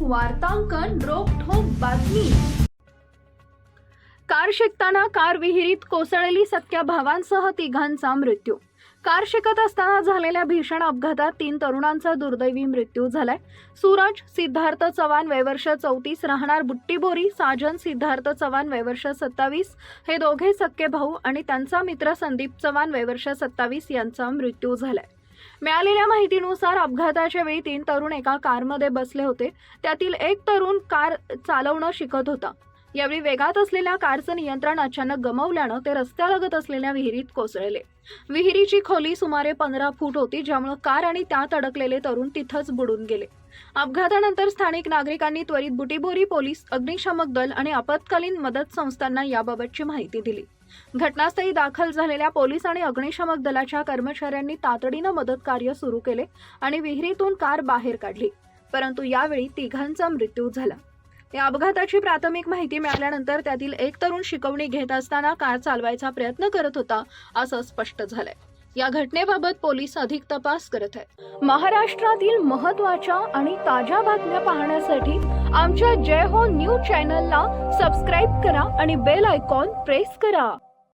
वार्तांकन रोखोक बातमी. कार शिकताना कार विहिरीत कोसळली सख्या भावांसह तिघांचा मृत्यू. कार शिकत असताना झालेल्या भीषण अपघातात तीन तरुणांचा दुर्दैवी मृत्यू झालाय. सूरज सिद्धार्थ चव्हाण वयवर्ष चौतीस राहणार बुट्टीबोरी साजन सिद्धार्थ चव्हाण वयवर्ष सत्तावीस हे दोघे सख्खे भाऊ आणि त्यांचा मित्र संदीप चव्हाण वयवर्ष सत्तावीस यांचा मृत्यू झालाय. मिळालेल्या माहितीनुसार अपघाताच्या वेळी तीन तरुण एका कारमध्ये बसले होते. त्यातील एक तरुण कार चालवणं शिकत होता. यावेळी वेगात असलेल्या कारचं नियंत्रण अचानक गमावल्यानं ते रस्त्यालगत असलेल्या विहिरीत कोसळले. विहिरीची खोली सुमारे पंधरा फूट होती ज्यामुळे कार आणि त्यात अडकलेले तरुण तिथंच बुडून गेले. अपघातानंतर स्थानिक नागरिकांनी त्वरित बुटीबोरी पोलीस अग्निशामक दल आणि आपत्कालीन मदत संस्थांना याबाबतची माहिती दिली. घटनास्थळी दाखल झालेल्या पोलीस आणि अग्निशामक दलाच्या कर्मचाऱ्यांनी तातडीनं मदत कार्य सुरू केले आणि विहिरीतून कार बाहेर काढली परंतु यावेळी तिघांचा मृत्यू झाला. या अपघाताची प्राथमिक माहिती मिळाल्यानंतर त्यातील एक तरुण शिकवणी घेत असताना कार चालवायचा प्रयत्न करत होता असं स्पष्ट झालंय. या घटनेबाबत पोलीस अधिक तपास करत आहेत. महाराष्ट्रातील महत्त्वाच्या आणि ताज्या बातम्या पाहण्यासाठी आमच्या जय हो न्यूज चॅनलला सबस्क्राईब करा आणि बेल आयकॉन प्रेस करा.